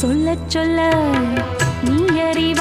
சொல்ல சொல்ல நீ அறிவ